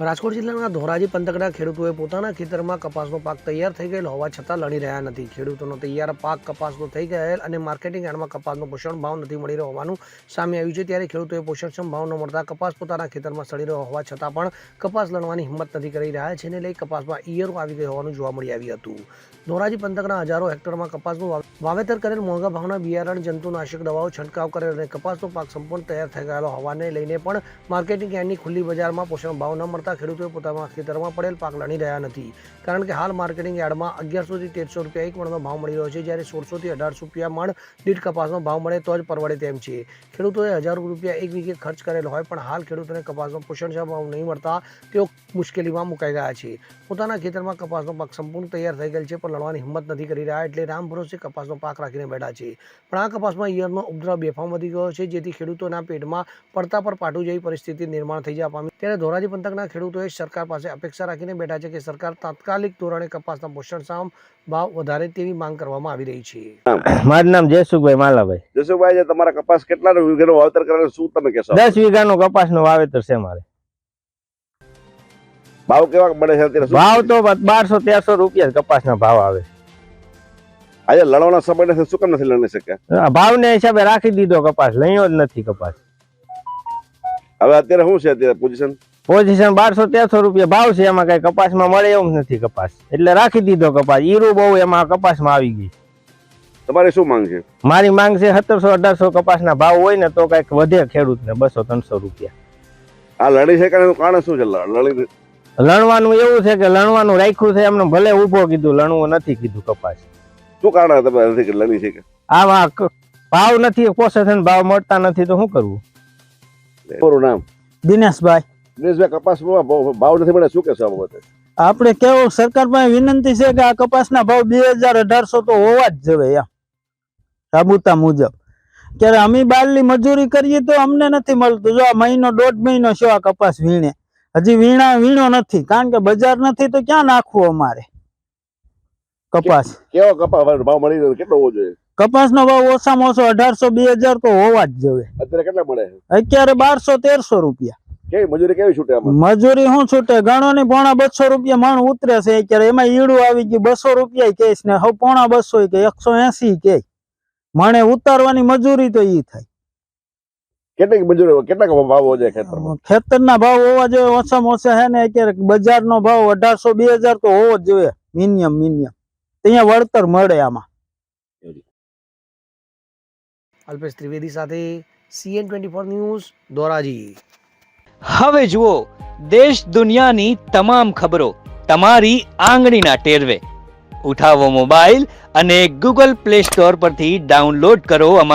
રાજકોટ જિલ્લાના ધોરાજી પંથકના ખેડૂતોએ પોતાના ખેતરમાં કપાસનો પાક તૈયાર થઈ ગયેલ હોવા છતાં લડી રહ્યા નથી. ખેડૂતોનો તૈયાર પાક કપાસનો થઈ ગયેલ અને માર્કેટિંગ યાર્ડમાં કપાસનો પોષણ ભાવ નથી મળી રહ્યો હોવાનું સામે આવ્યું છે. ત્યારે ખેડૂતોએ પોષણક્ષમ ભાવ ન મળતા કપાસ પોતાના ખેતરમાં સડી રહ્યો હોવા છતાં પણ કપાસ લણવાની હિંમત નથી કરી રહ્યા છે ને લઈ કપાસમાં ઈયરો આવી ગઈ હોવાનું જોવા મળી આવ્યું હતું. ધોરાજી પંથકના હજારો હેક્ટરમાં કપાસનું વાવેતર કરેલ મોંઘા ભાવના બિયારણ, જંતુનાશક દવાઓ, છંટકાવ કરેલ અને કપાસનો પાક સંપૂર્ણ તૈયાર થઈ ગયેલો હોવાને લઈને પણ માર્કેટિંગ યાર્ડની ખુલ્લી બજારમાં પોષણ ભાવ ન મળતા ખેડૂતોએ પોતાના ખેતરમાં પડેલ પાક લણી રહ્યા નથી. કારણ કે હાલ માર્કેટિંગ યાર્ડમાં અગિયારસોથી તેરસો રૂપિયા એક મણનો ભાવ મળી રહ્યો છે. જ્યારે સોળસોથી અઢારસો રૂપિયા મણ દીઠ કપાસનો ભાવ મળે તો જ પરવડે તેમ છે. ખેડૂતોએ હજારો રૂપિયા એક વીઘે ખર્ચ કરેલો હોય પણ હાલ ખેડૂતોને કપાસનો પોષણક્ષમ ભાવ નહીં મળતા તેઓ મુશ્કેલીમાં મુકાઈ ગયા છે. પોતાના ખેતરમાં કપાસનો પાક સંપૂર્ણ તૈયાર થઈ ગયેલ છે પણ લણવાની હિંમત નથી કરી રહ્યા એટલે રામ ભરોસે કપાસનો પાક રાખીને બેઠા છે. પણ આ કપાસમાં ઈયળનો ઉપદ્રવ બેફામ વધી ગયો છે જેથી ખેડૂતોના પેટમાં પડતા પર પાટું જેવી પરિસ્થિતિ નિર્માણ થઈ જવા પામી. ત્યારે ધોરાજી પંથકના ખેડૂતોએ સરકાર પાસે અપેક્ષા રાખીને બેઠા છે કે સરકાર તાત્કાલિક ધોરણે કપાસના પોષણક્ષમ ભાવ વધારે તેવી માંગ કરવામાં આવી રહી છે. મારું નામ જયસુખભાઈ માલાભાઈ. જયસુખભાઈ તમારા કપાસ કેટલા વીઘાનો વાવેતર કરેલું શું તમે કહેશો? દસ વીઘાનું કપાસનું વાવેતર છે મારે. ભાવ કેવા મળે છે ભાવ તો બારસો તેરસો રૂપિયા કપાસ કપાસના ભાવ આવે. આજે લડવાના સમય નથી શું કેમ નથી લણી શક્યા? ભાવને હિસાબે રાખી દીધો કપાસ લઈયો જ નથી કપાસ. હવે અત્યારે શું છે અત્યારે પોઝિશન પોઝિશન બારસો તેરસો રૂપિયા ભાવ છે એમાં કઈ કપાસમાં મળે એવું નથી કપાસ. એટલે રાખી દીધો કપાસ. ઈરું બહુ એમાં કપાસમાં આવી ગઈ. તમારે શું માંગ છે? મારી માંગ છે સત્તરસો અઢારસો કપાસના ભાવ હોય ને તો કંઈક વધે ખેડૂતને બસો ત્રણસો રૂપિયા. આ લડી છે કારણ શું છે? લ- લણવાનું એવું છે કે લણવાનું રાખ્યું છે એમને ભલે ઊભો કીધું લણવું નથી કીધું કપાસ. શું કારણ તમે નથી કે લણી છે કે? આમાં ભાવ નથી પોષણ ભાવ મળતા નથી તો શું કરવું? નામ? દિનેશભાઈ. દિનેશભાઈ કપાસમાં ભાવ નથી મળે શું કહેશો આ બાબતે આપણે કેવું સરકાર પાસે વિનંતી છે કે આ કપાસના ભાવ બે હજાર અઢારસો તો હોવા જ જોઈએ એમ રાબુતા મુજબ. ક્યારે અમે બાલની મજૂરી કરીએ તો અમને નથી મળતું. જો આ મહિનો દોઢ મહિનો શું આ કપાસ વીણે. હજી વીણા વીણો નથી. કારણ કે બજાર નથી તો ક્યાં નાખવું અમારે? કપાસ. કેવો કપાસ? ભાવ મળી રહ્યો કેટલો હોવો જોઈએ? કપાસનો ભાવ ઓછામાં ઓછો અઢારસો બે હજાર તો હોવા જ જોઈએ. અત્યારે કેટલા મળે? અત્યારે બારસો તેરસો રૂપિયા. કેવી મજૂરી કેવી છૂટે મજૂરી શું છૂટે? ગણો ની પોણા બસો રૂપિયા મણ ઉતરે છે અત્યારે. એમાં ઈડું આવી ગયું બસો રૂપિયા કેસ ને હવે પોણા બસો કે એકસો એસી કે મણે ઉતારવાની મજૂરી તો ઈ થાય. કેટલી મજૂરી કેટલા ભાવ હોવો ખેતરમાં? ખેતરના ભાવ હોવા જોઈએ. ઓછામાં ઓછા હે ને અત્યારે બજારનો ભાવ અઢારસો બે હજાર તો હોવો જ જોઈએ. Minimum minimum. ત્યાં વળતર મળે આમાં. અલ્પેશ ત્રિવેદી સાથે CN twenty four news Dhoraji. હવે જુઓ, દેશ દુનિયાની તમામ ખબરો તમારી આંગળીના ટેરવે. ઉઠાવો મોબાઈલ અને ગૂગલ પ્લે સ્ટોર પરથી ડાઉનલોડ કરો અમારી